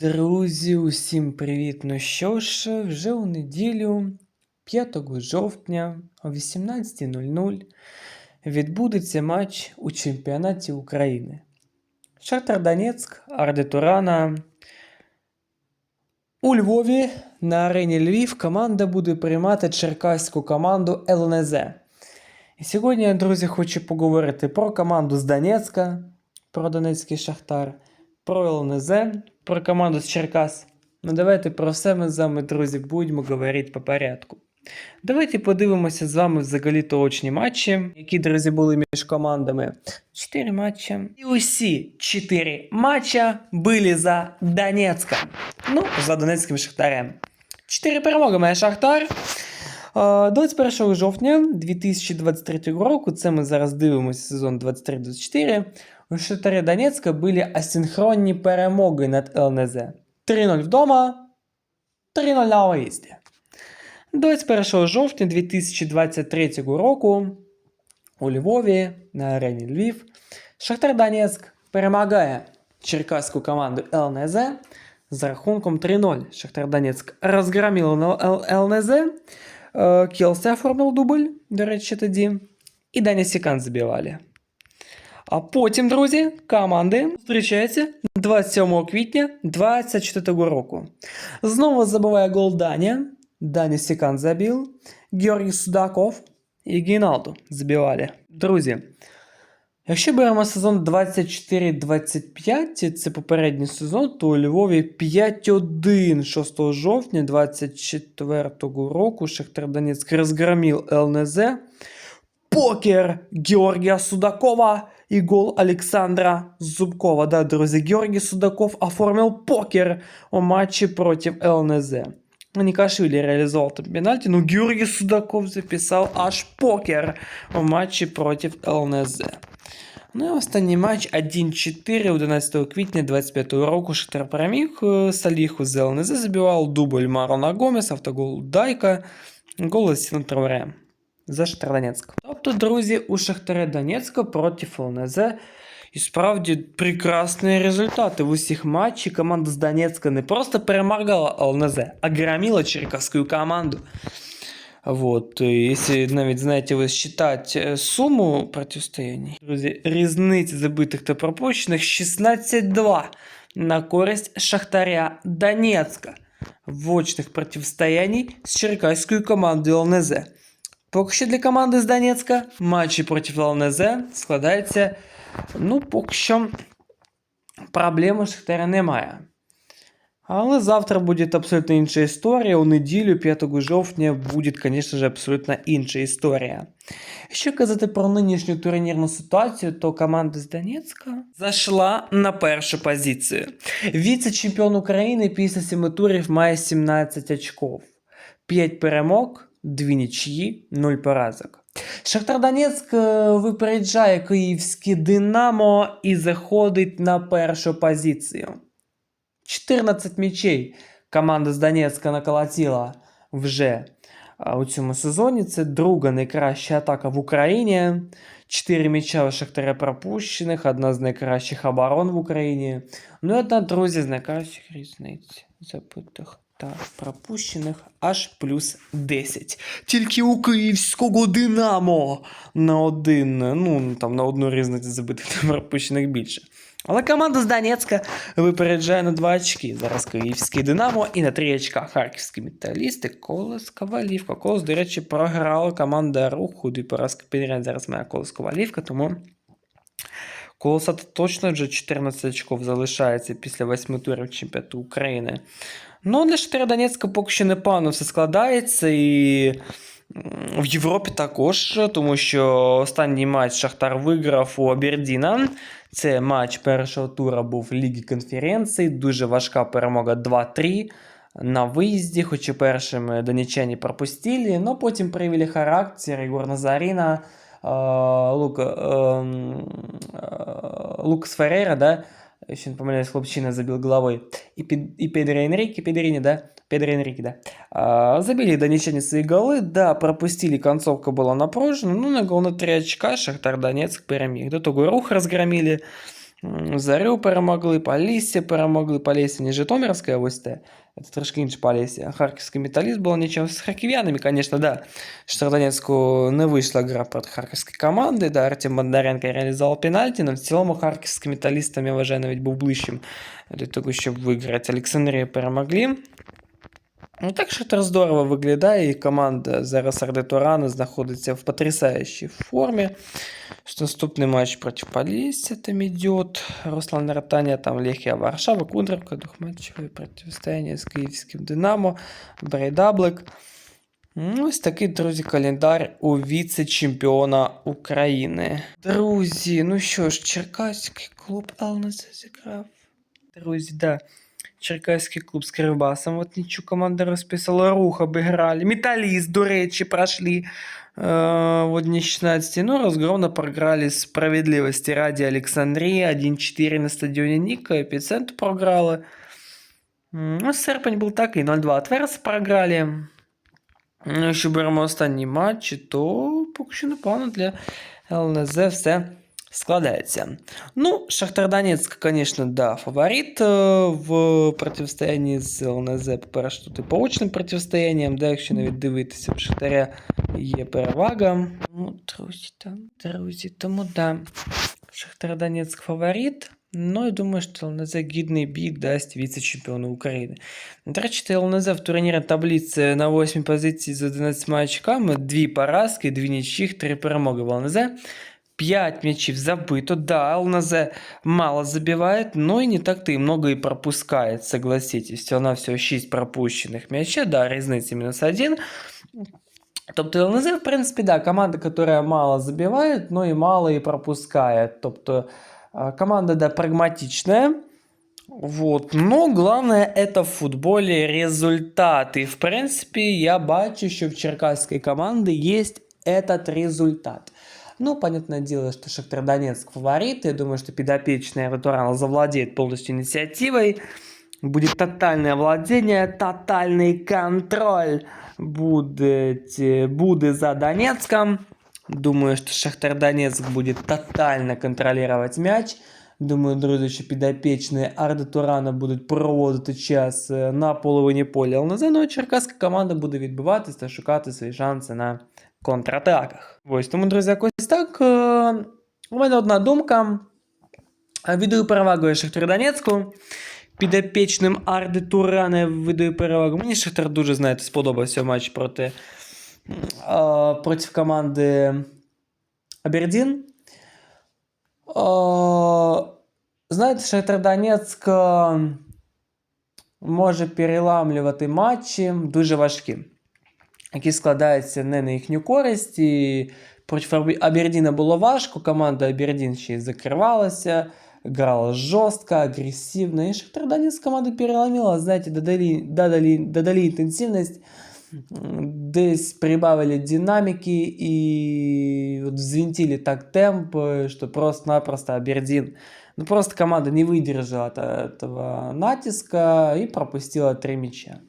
Друзі, усім привіт! Ну що ж, вже у неділю, 5 жовтня о 18.00 відбудеться матч у чемпіонаті України. Шахтар Донецьк, Арде Турана. У Львові на арені Львів команда буде приймати черкаську команду ЛНЗ. І сьогодні, друзі, хочу поговорити про команду з Донецька, про Донецький Шахтар, про ЛНЗ, про команду з Черкас. Ну давайте про все ми з вами, друзі, будемо говорити по порядку. Давайте подивимося з вами взагалі точні матчі, які, друзі, були між командами. Чотири матчі. І усі чотири матча були за Донецьком. Ну, за Донецьким Шахтарем. Чотири перемоги має Шахтар. Е, 21 жовтня 2023 року, це ми зараз дивимося сезон 23-24. У Шахтаря Донецька були асинхронні перемоги над ЛНЗ. 3-0 вдома, 3-0 на виїзді. 21 жовтня 2023 року у Львові на арені Львів Шахтар Донецьк перемагає черкаську команду ЛНЗ з рахунком 3-0. Шахтар Донецьк розгромив Л- ЛНЗ. Е, Кілсе оформив дубль, до речі, тоді. І Даня Сікан забивали. А потім, друзі, команди зустрічаються 27 квітня 2024 року. Знову забиває гол Даня. Даня Сікан забив. Георгій Судаков і Гіналду забивали. Друзі, якщо беремо сезон 24-25, це попередній сезон, то у Львові 5-1 6 жовтня 24 року Шахтар Донецьк розгромив ЛНЗ. Покер Георгия Судакова и гол Александра Зубкова. Да, друзья, Георгий Судаков оформил покер о матче против ЛНЗ. Никашвили реализовал там пенальти, но Георгий Судаков записал аж покер о матче против ЛНЗ. Ну і останній матч 1-4 11 квітня 25 року Шахтар переміг е, Саліху з ЛНЗ забивав дубль Марона Гомес, автогол Дайка, гол Лесіна Траоре за Шахтар Донецьк. Тобто, друзі, у Шахтаря Донецька проти ЛНЗ і справді прекрасні результати в усіх матчах. Команда з Донецька не просто перемагала ЛНЗ, а громила черкасскую команду. Вот, э, если навіть, знаете, ви считать э, сумму протистояний, друзі, різниці забитих та пропущених 16-2 на користь Шахтаря Донецька в очних противостояній з черкаською командою ЛНЗ. Поки що для команди з Донецька матчі проти ЛНЗ складається, ну, поки що проблеми Шахтаря немає. Але завтра буде абсолютно інша історія. У неділю, 5 жовтня, буде, звісно ж, абсолютно інша історія. Якщо казати про нинішню турнірну ситуацію, то команда з Донецька зайшла на першу позицію. Віце-чемпіон України після 7 турів має 17 очков. 5 перемог, 2 нічиї, 0 поразок. Шахтар Донецьк е, випереджає київське Динамо і заходить на першу позицію. 14 м'ячей команда з Донецька наколотила вже а, у цьому сезоні. Це друга найкраща атака в Україні. 4 м'яча у Шахтаря пропущених, одна з найкращих оборон в Україні. Ну і одна, друзі, з найкращих різниць Забитих та пропущених аж плюс 10. Тільки у київського Динамо на один, ну там на одну різницю забитих та пропущених більше. Але команда з Донецька випереджає на 2 очки. Зараз київський Динамо і на 3 очка харківські металісти. Колос Ковалівка. Колос, до речі, програла команда руху. Дві поразки підряд зараз має Колос Ковалівка, тому Колоса точно вже 14 очков залишається після 8 турів чемпіонату України. Ну, для Шахтаря Донецька поки що непогано все складається і. В Європі також, тому що останній матч Шахтар виграв у Абердіна. Це матч першого тура був Ліги конференції. Дуже важка перемога 2-3 на виїзді, хоч і першими донеччані пропустили, но потім проявили характер. Ігор Назаріна, е, Лук, е, м, е, Лукас Феррейра, да? Еще не помиляюсь, хлопчина забил головой. И, и Педро Энрике, Педрини, да? Педро Энрике, да. А, забили донеччане свои голы, да, пропустили, концовка была напружена, ну, на гол на 3 очка Шахтар Донецк перемиг. До того рух разгромили, Зарю перемогли, Полісся перемогли, Полісся не Житомирська, а ось те. Це трошки інше Полісся. Харківський металіст було нічим з харків'янами, звісно, да. Шахтардонецьку не вийшла гра проти харківської команди, да, Артем Бондаренко реалізував пенальті, але в цілому харківський металіст, там, я вважаю, навіть був ближчим до того, щоб виграти. Олександрія перемогли. Ну, так Шахтар здорово виглядає, і команда зараз Арде Турана знаходиться в потрясающей формі. Що Наступний матч проти Полісся там идет. Руслан Ротаня, там Лехія Варшава, Кудровка, двохматчеве протистояння з київським Динамо, Брейдаблик. Ну, Ось такий, друзі, календар у віце-чемпіона України. Друзі, ну що ж, Черкаський клуб ЛНЗ зіграв. Друзі, да. Черкаський клуб з Кривбасом. От нічого команда розписала. Рух обіграли. Металіст, до речі, пройшли э, в 1-16. Ну, разгромно програли справедливости ради Александрии. 1-4 на стадионе Ника. Эпицентр програли. М, Ну, серпень був такий. 0-2 Тверс програли. Ну, Якщо беремо останні матчі, то поки що непогано для ЛНЗ все складається. Ну, Шахтар Донецьк, звісно, да, фаворит е, в протистоянні з ЛНЗ, по-перше, тут і по очним протистоянням, да, якщо навіть дивитися, в Шахтаря є перевага. Ну, друзі, там, друзі, тому да. Шахтар Донецьк фаворит. Ну, і думаю, що ЛНЗ гідний бій дасть віце-чемпіону України. До речі, ЛНЗ в турнірі таблиці на 8 позиції з 11 очками, дві поразки, дві нічих, три перемоги в ЛНЗ. 5 мячей забито. Да, ЛНЗ мало забивает, но и не так-то и много и пропускает, согласитесь. Всього-навсього 6 пропущенных мячей, да, різниця мінус 1. Тобто ЛНЗ, в принципі, да, команда, которая мало забивает, но и мало и пропускает. Тобто а, команда, да, прагматичная. Вот. Но главное это в футболе результат. И в принципе я бачу, що в черкасской команды есть этот результат. Ну, понятное дело, что Шахтар Донецк фаворит. Я думаю, что подопечный Ратурал завладеет полностью инициативой. Будет тотальное владение, тотальный контроль будет, э, буде за Донецком. Думаю, что Шахтар Донецк будет тотально контролировать мяч. Думаю, друзі, що підопічні Арда Турана будуть проводити час е, на половині поля ЛНЗ, ну а черкаська команда буде відбиватися та шукати свої шанси на контратаках. Ось тому, друзі, якось так. Е, У мене одна думка. Е, Віддаю перевагу Шахтар Донецьку. Підопічним Арди Турана видаю перевагу. Мені Шахтар дуже, знаєте, сподобався матч проти, е, проти команди Абердін. Е, Знаєте, Шахтар Донецьк е, може переламлювати матчі дуже важкі, які складаються не на їхню користь. І проти Фарбі- Абердіна було важко, команда Абердін ще й закривалася, грала жорстко, агресивно. І Шахтар Донецьк команду переломила, знаєте, додали, додали, додали інтенсивність, м, десь прибавили динамики и вот взвинтили так темп, э, что просто-напросто Абердин, ну просто команда не выдержала от этого натиска и пропустила три мяча.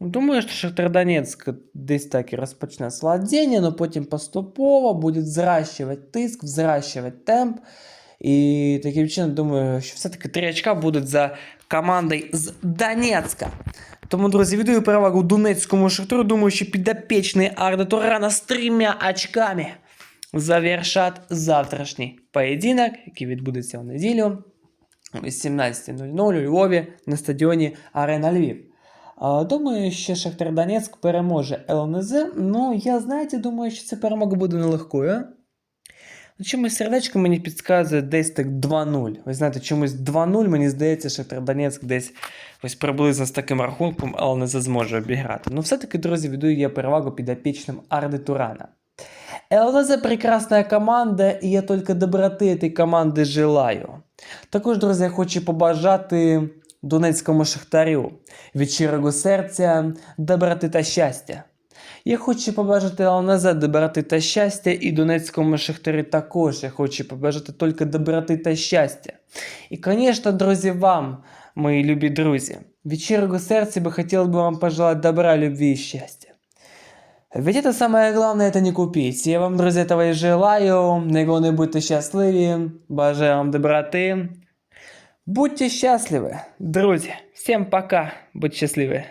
Думаю, що Шахтар Донецьк десь так і розпочне з владіння, але потім поступово буде зращувати тиск, взращувати темп. І таким чином, думаю, що все-таки три очка будуть за командою з Донецька. Тому, друзі, віддаю перевагу Донецькому Шахтару. Думаю, що підопічний Арда Турана з трьома очками завершать завтрашній поєдинок, який відбудеться в неділю о 18.00 у Львові на стадіоні Арена Львів. Думаю, що Шахтар Донецьк переможе ЛНЗ. Ну, я, знаєте, думаю, що ця перемога буде нелегкою. Чомусь сердечко мені підказує десь так 2-0. Ви знаєте, чомусь 2-0, мені здається, Шахтар Донецьк десь ось приблизно з таким рахунком ЛНЗ зможе обіграти. Ну, все-таки, друзі, віддаю я перевагу підопічним Арди Турана. ЛНЗ прекрасна команда, і я тільки доброти цієї команди желаю. Також, друзі, я хочу побажати Донецькому Шахтарю від щирого серця доброти та щастя. Я хочу побажати ЛНЗ доброти та щастя, і Донецькому Шахтарі також я хочу побажати тільки доброти та щастя. І, звісно, друзі, вам, мої любі друзі, від щирого серця би хотів би вам пожелати добра, любві і щастя. Ведь это самое главное, это не купить. Я вам, друзі, этого і желаю. Найголовніше будьте щасливі. Бажаю вам доброти. Будьте щасливі, друзі. Всім пока. Будьте щасливі.